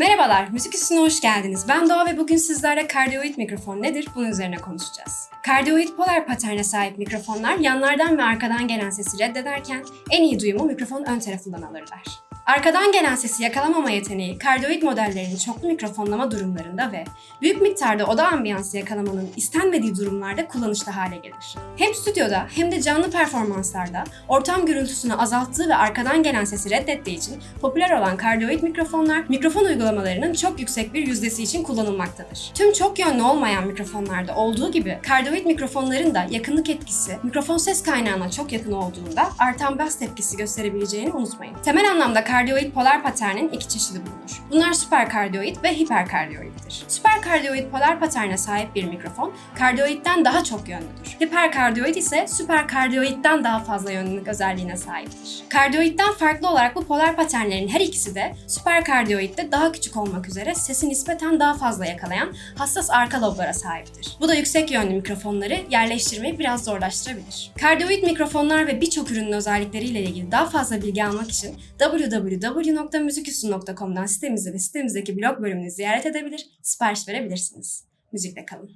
Merhabalar, Müzik Üstüne hoş geldiniz. Ben Doğa ve bugün sizlerle kardioid mikrofon nedir bunun üzerine konuşacağız. Kardioid polar paterne sahip mikrofonlar yanlardan ve arkadan gelen sesi reddederken en iyi duyumu mikrofon ön tarafından alırlar. Arkadan gelen sesi yakalamama yeteneği kardioid modellerinin çoklu mikrofonlama durumlarında ve büyük miktarda oda ambiyansı yakalamanın istenmediği durumlarda kullanışlı hale gelir. Hem stüdyoda hem de canlı performanslarda ortam gürültüsünü azalttığı ve arkadan gelen sesi reddettiği için popüler olan kardioid mikrofonlar mikrofon uygulamalarının çok yüksek bir yüzdesi için kullanılmaktadır. Tüm çok yönlü olmayan mikrofonlarda olduğu gibi kardioid mikrofonların da yakınlık etkisi mikrofon ses kaynağına çok yakın olduğunda artan bas tepkisi gösterebileceğini unutmayın. Temel anlamda kardioid polar paternin iki çeşidi bulunur. Bunlar süperkardioid ve hiperkardioiddir. Süperkardioid polar paterne sahip bir mikrofon kardioidden daha çok yönlüdür. Hiperkardioid ise süperkardioidden daha fazla yönlülük özelliğine sahiptir. Kardioidden farklı olarak bu polar paternlerin her ikisi de süperkardioidde daha küçük olmak üzere sesi nispeten daha fazla yakalayan hassas arka loblara sahiptir. Bu da yüksek yönlü mikrofonları yerleştirmeyi biraz zorlaştırabilir. Kardioid mikrofonlar ve birçok ürünün özellikleriyle ilgili daha fazla bilgi almak için www.müziküstü.com'dan sitemizi ve sitemizdeki blog bölümünü ziyaret edebilir, sipariş verebilirsiniz. Müzikle kalın.